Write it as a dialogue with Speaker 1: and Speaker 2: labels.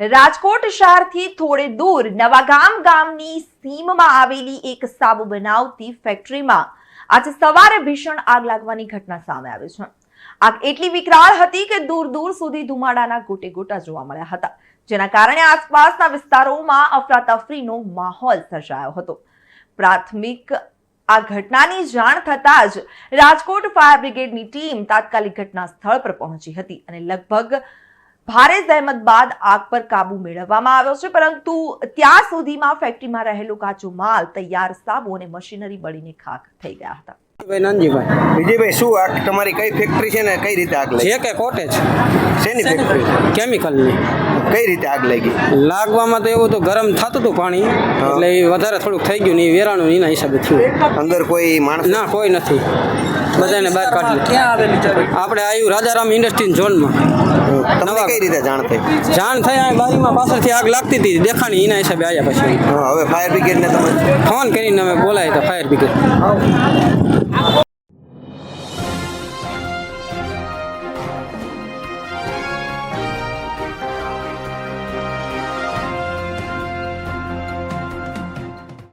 Speaker 1: રાજકોટ શહેરથી થોડે દૂર નવાગામ ગામની સીમમાં આવેલી એક સાબુ બનાવતી ફેક્ટરીમાં આજે સવારે ભીષણ આગ લાગવાની ઘટના સામે આવી છે. આગ એટલી વિકરાળ હતી કે દૂર દૂર સુધી ધુમાડાના ગોટે ગોટા જોવા મળ્યા હતા, જેના કારણે આસપાસના વિસ્તારોમાં અફરાતફરીનો માહોલ સર્જાયો હતો. પ્રાથમિક આ ઘટનાની જાણ થતાં જ રાજકોટ ફાયર બ્રિગેડની ટીમ તાત્કાલિક ઘટના સ્થળ પર પહોંચી હતી અને લગભગ ભારે જહેમત બાદ આગ પર કાબુ મેળવવામાં આવ્યો છે, પરંતુ ત્યાં સુધીમાં ફેક્ટરીમાં રહેલો કાચો માલ, તૈયાર સાબુ અને મશીનરી બળીને ખાખ થઈ ગયા હતા.
Speaker 2: ભાઈ નાનજીભાઈ
Speaker 3: વિજયભાઈ શું આગ તમારી કઈ ફેક્ટરી છે ને કઈ રીતે આગ લાગી?
Speaker 2: છે કે કોટેજ
Speaker 3: શેની ફેક્ટરી
Speaker 2: કેમિકલની
Speaker 3: કઈ રીતે આગ લાગી?
Speaker 2: લાગવામાં તો એવું તો ગરમ થતું હતું પાણી એટલે એ વધારે થોડુંક થઈ ગયું ને એ વેરાણું એના હિસાબે થયું.
Speaker 3: અંદર કોઈ માણસ?
Speaker 2: ના કોઈ નથી. બધાને બહાર કાઢી
Speaker 4: ક્યાં આવેલી
Speaker 2: આપણે આવ્યું રાજારામ ઇન્ડસ્ટ્રી ઝોનમાં
Speaker 3: તમને કઈ રીતે જાણ થઈ?
Speaker 2: જાણ થઈ આ બારીમાં પાછળથી આગ લાગતી હતી દેખાણી એના હિસાબે આવ્યા પછી.
Speaker 3: હવે ફાયર બ્રિગેડને તમે?
Speaker 2: ફોન કરીને અમે બોલાય તો ફાયર બ્રિગેડ